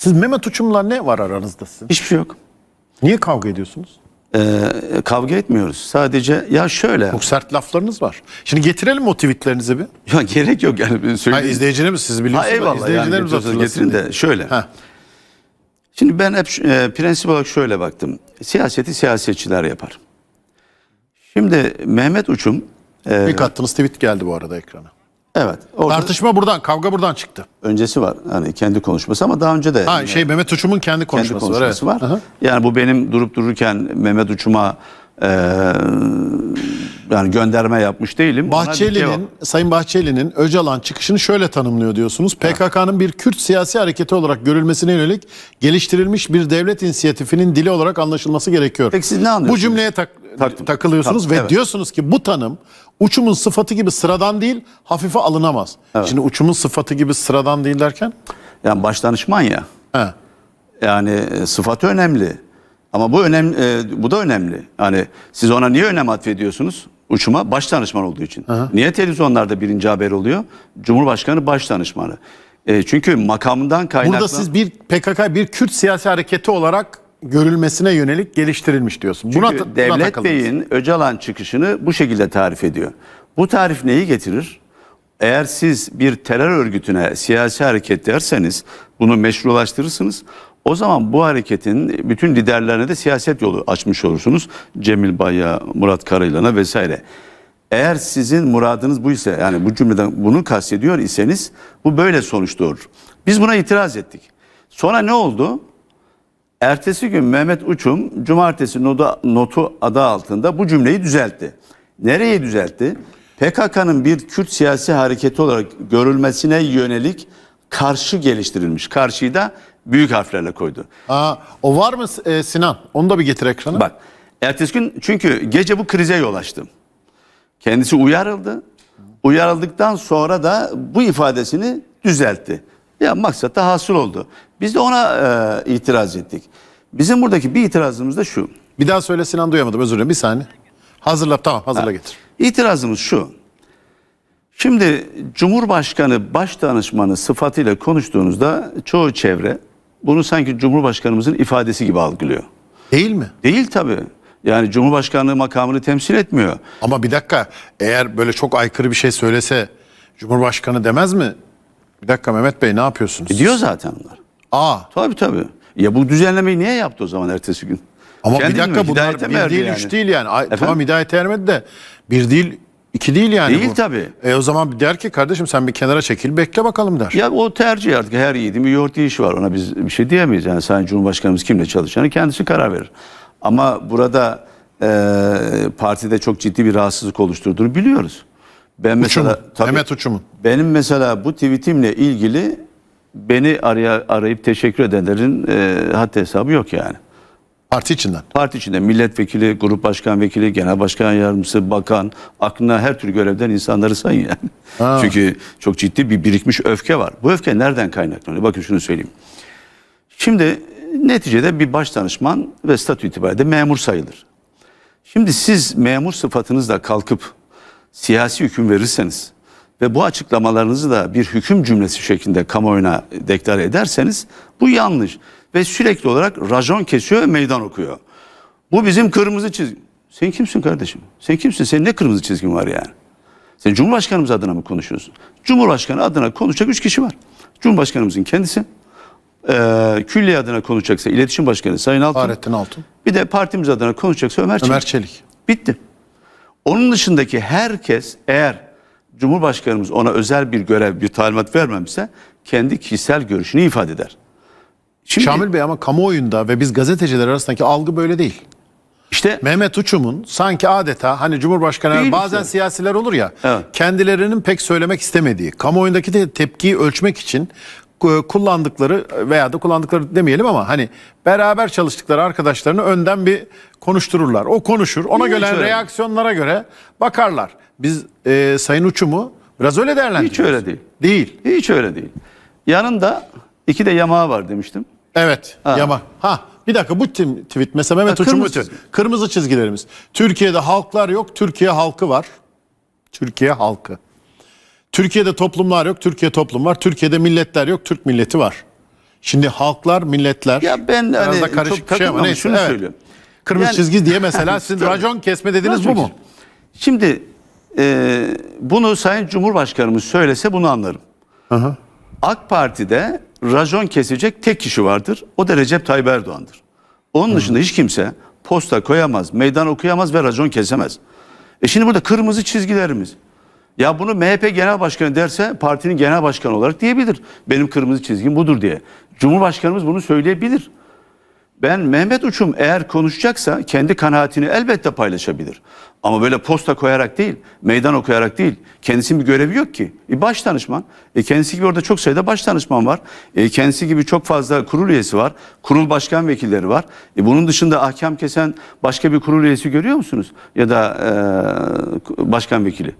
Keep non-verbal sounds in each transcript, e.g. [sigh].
Siz Mehmet Uçum'la ne var aranızda sizin? Hiçbir şey yok. Niye kavga ediyorsunuz? Ee, kavga etmiyoruz. Sadece ya şöyle. Çok sert laflarınız var. Şimdi getirelim o tweetlerinizi bir? Ya gerek yok yani. Söyleyeyim. izleyicilerimiz siz Ha, biliyorsunuz. eyvallah yani İzleyicilerimiz hatırlasın getirin de şöyle. Heh. Şimdi ben hep e, prensip olarak şöyle baktım. Siyaseti siyasetçiler yapar. Şimdi Mehmet Uçum e, İlk attığınız tweet geldi bu arada ekrana. Evet orada Tartışma buradan, kavga buradan çıktı. öncesi var. Hani kendi konuşması ama daha önce de Ha şey Mehmet Uçum'un kendi kendi konuşması, konuşması var. var. Aha. Yani bu benim durup dururken Mehmet Uçum'a e, yani gönderme yapmış değilim. Ona bir Bahçeli'nin. Sayın Bahçeli'nin Öcalan çıkışını şöyle tanımlıyor diyorsunuz. PKK'nın bir Kürt siyasi hareketi olarak görülmesine yönelik geliştirilmiş bir devlet inisiyatifinin dili olarak anlaşılması gerekiyor. Peki siz ne anlıyorsunuz? Bu cümleye tak- Taktım. takılıyorsunuz Tamam, ve evet. diyorsunuz ki bu tanım uçumun sıfatı gibi sıradan değil, hafife alınamaz. Şimdi uçumun sıfatı gibi sıradan değil derken? Yani başdanışman ya. He. Yani e, sıfatı önemli. Ama bu önemli, e, bu da önemli. Yani siz ona niye önem atfediyorsunuz? Uçuma baş danışman olduğu için. Niye televizyonlarda birinci haber oluyor? Cumhurbaşkanı baş danışmanı. E, çünkü makamından kaynaklı. Burada siz bir PKK bir Kürt siyasi hareketi olarak görülmesine yönelik geliştirilmiş diyorsun. Çünkü buna, buna Devlet takıldınız. Bey'in Öcalan çıkışını bu şekilde tarif ediyor. Bu tarif neyi getirir? Eğer siz bir terör örgütüne siyasi hareket derseniz bunu meşrulaştırırsınız. O zaman bu hareketin bütün liderlerine de siyaset yolu açmış olursunuz. Cemil Bay'a, Murat Karayılan'a vesaire. Eğer sizin muradınız bu ise yani bu cümleden bunu kastediyor iseniz bu böyle sonuç doğurur. Biz buna itiraz ettik. Sonra ne oldu? Ertesi gün Mehmet Uçum cumartesi notu, notu adı altında bu cümleyi düzeltti. Nereye düzeltti? PKK'nın bir Kürt siyasi hareketi olarak görülmesine yönelik karşı geliştirilmiş. Karşıyı da büyük harflerle koydu. Aa, o var mı e, Sinan? Onu da bir getir ekrana. Bak ertesi gün çünkü gece bu krize yol açtı. Kendisi uyarıldı. Uyarıldıktan sonra da bu ifadesini düzeltti. Ya maksat da hasıl oldu. Biz de ona e, itiraz ettik. Bizim buradaki bir itirazımız da şu. Bir daha söyle Sinan duyamadım özür dilerim bir saniye. Hazırla tamam hazırla getir. İtirazımız şu. Şimdi Cumhurbaşkanı baş danışmanı sıfatıyla konuştuğunuzda çoğu çevre bunu sanki Cumhurbaşkanımızın ifadesi gibi algılıyor. Değil mi? Değil tabii. Yani Cumhurbaşkanlığı makamını temsil etmiyor. Ama bir dakika eğer böyle çok aykırı bir şey söylese Cumhurbaşkanı demez mi? Bir dakika Mehmet Bey ne yapıyorsunuz? E diyor zaten onlar. Aa Tabii tabii. Ya bu düzenlemeyi niye yaptı o zaman ertesi gün? ama Kendi bir dakika bilmiyor, bunlar mi bir değil yani? üç değil yani. Ay, tamam hidayete ermedi de bir değil iki değil yani Değil bu. tabii. E o zaman der ki kardeşim sen bir kenara çekil bekle bakalım der. Ya o tercih artık her yiğidin bir yoğurt yiyişi var. Ona biz bir şey diyemeyiz. Yani Sayın Cumhurbaşkanımız kimle çalışacağını kendisi karar verir. Ama burada e, partide çok ciddi bir rahatsızlık oluşturduğunu biliyoruz. Ben mesela Uçumun, Mehmet Uçumun. benim mesela bu tweetimle ilgili beni araya, arayıp teşekkür edenlerin e, haddi hesabı yok yani. Parti içinden. Parti içinde milletvekili, grup başkan vekili, genel başkan yardımcısı, bakan, aklına her tür görevden insanları sayın yani. Ha. Çünkü çok ciddi bir birikmiş öfke var. Bu öfke nereden kaynaklanıyor? Bakın şunu söyleyeyim. Şimdi neticede bir baş danışman ve statü itibariyle memur sayılır. Şimdi siz memur sıfatınızla kalkıp siyasi hüküm verirseniz ve bu açıklamalarınızı da bir hüküm cümlesi şeklinde kamuoyuna deklare ederseniz bu yanlış. Ve sürekli olarak rajon kesiyor meydan okuyor. Bu bizim kırmızı çizgi. Sen kimsin kardeşim? Sen kimsin? Senin ne kırmızı çizgin var yani? Sen Cumhurbaşkanımız adına mı konuşuyorsun? Cumhurbaşkanı adına konuşacak üç kişi var. Cumhurbaşkanımızın kendisi, eee külliye adına konuşacaksa iletişim başkanı Sayın Altun, Fahrettin Altun. bir de partimiz adına konuşacaksa Ömer Çelik. Ömer Çelik. Bitti. Onun dışındaki herkes eğer Cumhurbaşkanımız ona özel bir görev, bir talimat vermemişse kendi kişisel görüşünü ifade eder. Şimdi Şamil Bey ama kamuoyunda ve biz gazeteciler arasındaki algı böyle değil. işte Mehmet Uçum'un sanki adeta hani Cumhurbaşkanı bazen işte. siyasiler olur ya Evet. kendilerinin pek söylemek istemediği kamuoyundaki de tepkiyi ölçmek için kullandıkları veya da kullandıkları demeyelim ama hani beraber çalıştıkları arkadaşlarını önden bir konuştururlar. O konuşur. Ona Hiç gelen öyle. reaksiyonlara göre bakarlar. Biz e, Sayın Uçum'u biraz öyle değerlendiriyoruz. hiç öyle değil. Değil. Hiç öyle değil. Yanında iki de yamağı var demiştim. Evet. Ha. Yama. Ha bir dakika bu tweet mesela Mehmet Ha, Uçum kırmızı çizgi. Kırmızı çizgilerimiz. Türkiye'de halklar yok, Türkiye halkı var. Türkiye halkı. Türkiye'de toplumlar yok, Türkiye toplum var. Türkiye'de milletler yok, Türk milleti var. Şimdi halklar, milletler Ya ben biraz hani da karışık bir şey ama neyse. şunu evet. söylüyorum. Kırmızı Yani- çizgi diye mesela sizin [laughs] racon kesme dediniz bu mu? Şimdi e, bunu Sayın Cumhurbaşkanımız söylese bunu anlarım. AK Parti'de racon kesecek tek kişi vardır. O da Recep Tayyip Erdoğan'dır. Onun dışında hiç kimse posta koyamaz, meydan okuyamaz ve racon kesemez. E şimdi burada kırmızı çizgilerimiz. Ya bunu MHP Genel Başkanı derse partinin genel başkanı olarak diyebilir. Benim kırmızı çizgim budur diye. Cumhurbaşkanımız bunu söyleyebilir. Ben Mehmet Uçum eğer konuşacaksa kendi kanaatini elbette paylaşabilir. Ama böyle posta koyarak değil, meydan okuyarak değil. Kendisinin bir görevi yok ki. E baş danışman. E kendisi gibi orada çok sayıda baş danışman var. E kendisi gibi çok fazla kurul üyesi var. Kurul başkan vekilleri var. E bunun dışında ahkam kesen başka bir kurul üyesi görüyor musunuz? Ya da e, başkan vekili.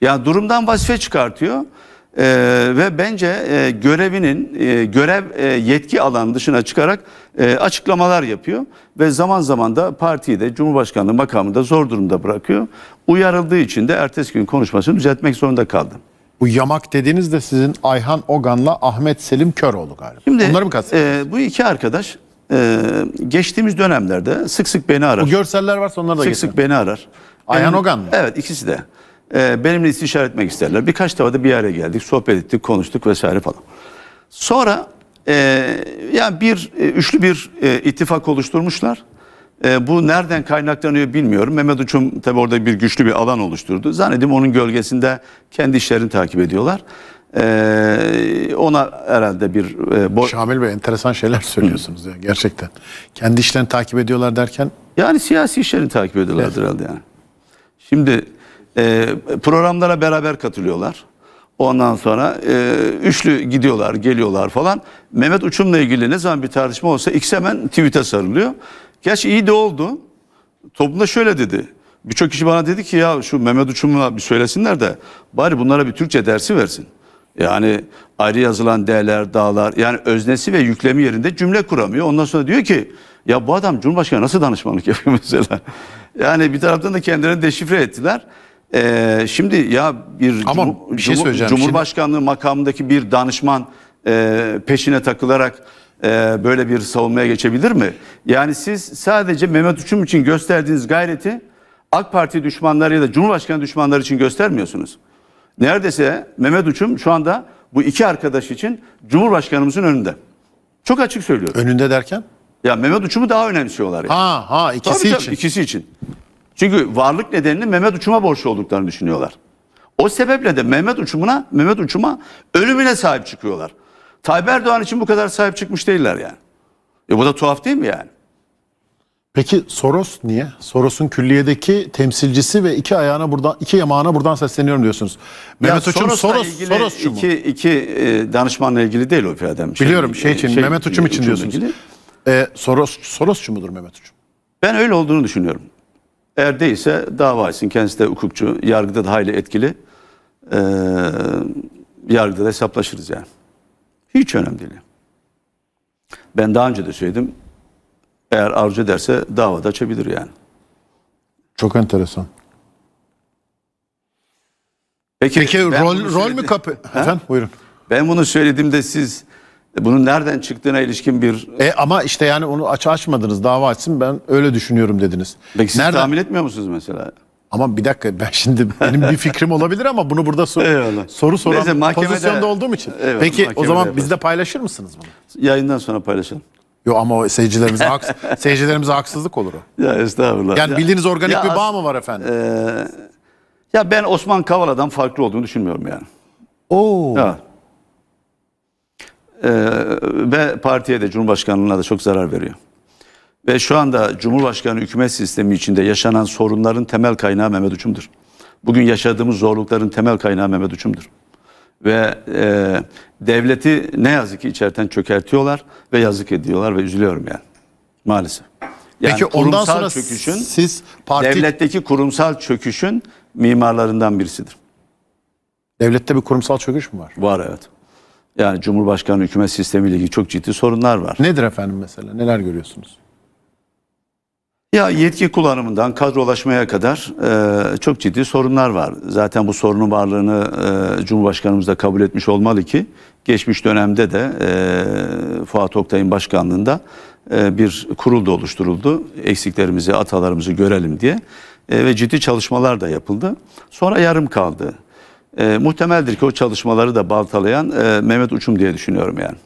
Ya durumdan vazife çıkartıyor. Ee, ve bence e, görevinin e, görev e, yetki alanı dışına çıkarak e, açıklamalar yapıyor ve zaman zaman da partiyi de Cumhurbaşkanlığı makamında zor durumda bırakıyor. Uyarıldığı için de ertesi gün konuşmasını düzeltmek zorunda kaldı. Bu yamak dediğiniz de sizin Ayhan Ogan'la Ahmet Selim Köroğlu galiba. Şimdi Onları mı e, bu iki arkadaş e, geçtiğimiz dönemlerde sık sık beni arar. Bu görseller varsa onları da Sık getirin. sık beni arar. Ayhan Ogan mı? Evet ikisi de. Ee, benimle istişare etmek isterler. Birkaç defa da bir araya geldik, sohbet ettik, konuştuk vesaire falan. Sonra e, yani bir e, üçlü bir e, ittifak oluşturmuşlar. E, bu nereden kaynaklanıyor bilmiyorum. Mehmet Uçum tabi orada bir güçlü bir alan oluşturdu. Zannediyorum onun gölgesinde kendi işlerini takip ediyorlar. E, ona herhalde bir e, Şamil Bey enteresan şeyler söylüyorsunuz ya gerçekten. Kendi işlerini takip ediyorlar derken Yani siyasi işlerini takip ediyorlardır herhalde yani. Şimdi e, programlara beraber katılıyorlar. Ondan sonra e, üçlü gidiyorlar, geliyorlar falan. Mehmet Uçum'la ilgili ne zaman bir tartışma olsa ikisi hemen tweet'e sarılıyor. Gerçi iyi de oldu. Toplumda şöyle dedi. Birçok kişi bana dedi ki ya şu Mehmet Uçum'a bir söylesinler de bari bunlara bir Türkçe dersi versin. Yani ayrı yazılan değerler, dağlar yani öznesi ve yüklemi yerinde cümle kuramıyor. Ondan sonra diyor ki ya bu adam Cumhurbaşkanı nasıl danışmanlık yapıyor mesela? [laughs] Yani bir taraftan da kendilerini deşifre ettiler. Ee, şimdi ya bir Ama Cumhur- bir şey söyleyeceğim. Cumhurbaşkanlığı makamındaki bir danışman e, peşine takılarak e, böyle bir savunmaya geçebilir mi? Yani siz sadece Mehmet Uçum için gösterdiğiniz gayreti AK Parti düşmanları ya da Cumhurbaşkanı düşmanları için göstermiyorsunuz. Neredeyse Mehmet Uçum şu anda bu iki arkadaş için Cumhurbaşkanımızın önünde. Çok açık söylüyorum. önünde derken? Ya Mehmet Uçum'u daha önemsiyorlar. Yani. Ha ha ikisi Tabii tabii, için. ikisi için. Çünkü varlık nedenini Mehmet Uçum'a borçlu olduklarını düşünüyorlar. O sebeple de Mehmet Uçum'una, Mehmet Uçum'a ölümüne sahip çıkıyorlar. Tayyip Erdoğan için bu kadar sahip çıkmış değiller yani. E bu da tuhaf değil mi yani? Peki Soros niye? Soros'un külliyedeki temsilcisi ve iki ayağına buradan iki yamağına buradan sesleniyorum diyorsunuz. Mehmet Ya Uçum Soros Sorosçu mu? iki, iki e, danışmanla ilgili değil o ifadem. Biliyorum şey için Mehmet Uçum için Uçum'la diyorsunuz. ilgili. Ee, Soros Sorosçu mudur Mehmet Uçum? Ben öyle olduğunu düşünüyorum. Eğer değilse dava açsın. Kendisi de hukukçu. Yargıda da hayli etkili. Ee, yargıda da hesaplaşırız yani. Hiç önemli değil. Ben daha önce de söyledim. Eğer arzu ederse davada açabilir yani. Çok enteresan. Peki, Peki ben rol bunu rol mü kapı? Efendim buyurun. Ben bunu söylediğimde siz bunun nereden çıktığına ilişkin bir... E ama işte yani onu aç açmadınız dava açsın ben öyle düşünüyorum dediniz. Peki siz Nereden? tahmin etmiyor musunuz mesela? Ama bir dakika ben şimdi benim bir fikrim olabilir ama bunu burada sor- Eyvallah. soru soran Neyse, mahkemede- pozisyonda olduğum için. Evet, Peki o zaman bizde paylaşır mısınız bunu? Yayından sonra paylaşalım. Yo ama o seyircilerimize, haks [laughs] seyircilerimize haksızlık olur o. Ya estağfurullah. Yani Ya- bildiğiniz organik Ya bir bağ mı var efendim? Ee, ya ben Osman Kavala'dan farklı olduğunu düşünmüyorum yani. Oo. Ya. Ee, ve partiye de Cumhurbaşkanlığına da çok zarar veriyor. Ve şu anda Cumhurbaşkanı hükümet sistemi içinde yaşanan sorunların temel kaynağı Mehmet Uçum'dur. Bugün yaşadığımız zorlukların temel kaynağı Mehmet Uçum'dur. Ve e, devleti ne yazık ki içeriden çökertiyorlar ve yazık ediyorlar ve üzülüyorum yani. Maalesef. Yani Peki ondan sonra çöküşün siz parti devletteki kurumsal çöküşün mimarlarından birisidir. devlette bir kurumsal çöküş mü var? Var evet. Yani Cumhurbaşkanı hükümet sistemiyle ilgili çok ciddi sorunlar var. Nedir efendim mesela? Neler görüyorsunuz? Ya yetki kullanımından kadrolaşmaya kadar e, çok ciddi sorunlar var. Zaten bu sorunun varlığını e, Cumhurbaşkanımız da kabul etmiş olmalı ki geçmiş dönemde de e, Fuat Oktay'ın başkanlığında e, bir kurul da oluşturuldu. Eksiklerimizi, atalarımızı görelim diye E, ve ciddi çalışmalar da yapıldı. Sonra yarım kaldı. E, muhtemeldir ki o çalışmaları da baltalayan e, Mehmet Uçum diye düşünüyorum yani.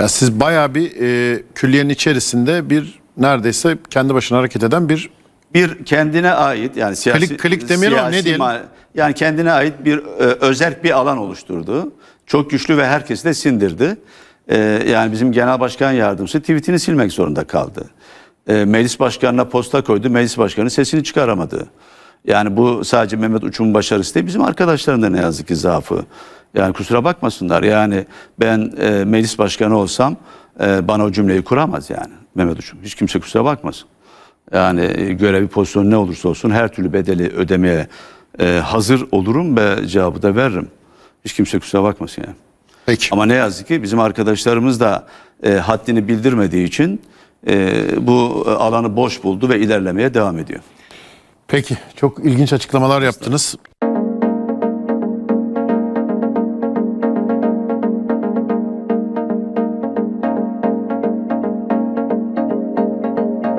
Ya siz bayağı bir e, külliyenin içerisinde bir neredeyse kendi başına hareket eden bir bir kendine ait yani siyasi Klik- klik demeyelim ama ne siyasi diyelim? yani kendine ait bir e, özerk bir alan oluşturdu. Çok güçlü ve herkesi de sindirdi. E, yani bizim genel başkan yardımcısı tweetini silmek zorunda kaldı. E, meclis başkanına posta koydu. Meclis başkanı sesini çıkaramadı. Yani bu sadece Mehmet Uçum'un başarısı değil. Bizim arkadaşların da ne yazık ki zaafı. Yani kusura bakmasınlar. Yani ben e, meclis başkanı olsam e, bana o cümleyi kuramaz yani Mehmet Uçum. Hiç kimse kusura bakmasın. Yani e, görevi pozisyonu ne olursa olsun her türlü bedeli ödemeye e, hazır olurum ve cevabı da veririm. Hiç kimse kusura bakmasın yani. peki. Ama ne yazık ki bizim arkadaşlarımız da e, haddini bildirmediği için e, bu e, alanı boş buldu ve ilerlemeye devam ediyor. Peki çok ilginç açıklamalar yaptınız.